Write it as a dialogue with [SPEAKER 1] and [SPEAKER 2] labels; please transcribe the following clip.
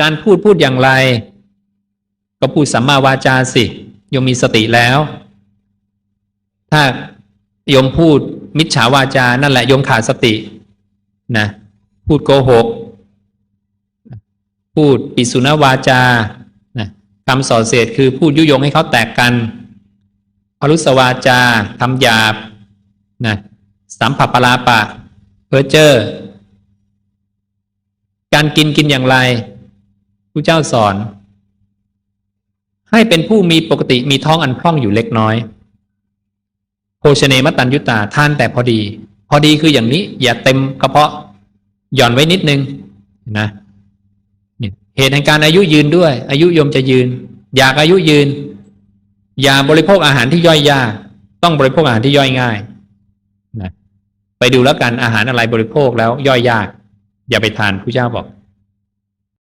[SPEAKER 1] การพูดพูดอย่างไร ก็พูดสัมมาวาจาสิโยมมีสติแล้ว ถ้าโยมพูดมิจฉาวาจานั่นแหละโยมขาดสตินะพูดโกหก พูดปิสุนวาจานะคำส่อเสียดคือพูดยุยงให้เขาแตกกันพรุสวาจาทำหยาบนะสัมผัสปลาปะเพอเจอร์การกินกินอย่างไร ผู้เจ้าสอน ให้เป็นผู้มีปกติมีท้องอันพร่องอยู่เล็กน้อย โภชเนมตันยุตาทานแต่พอดี พอดีคืออย่างนี้ อย่าเต็มกระเพาะหย่อนไว้นิดนึงนะเนี่ยเหตุแห่งการอายุยืนด้วย อายุยมจะยืน อยากอายุยืน อย่าบริโภคอาหารที่ย่อยยากต้องบริโภคอาหารที่ย่อยง่ายนะไปดูแล้วกันอาหารอะไรบริโภคแล้วย่อยยาก อย่าไปทานผู้เจ้าบอก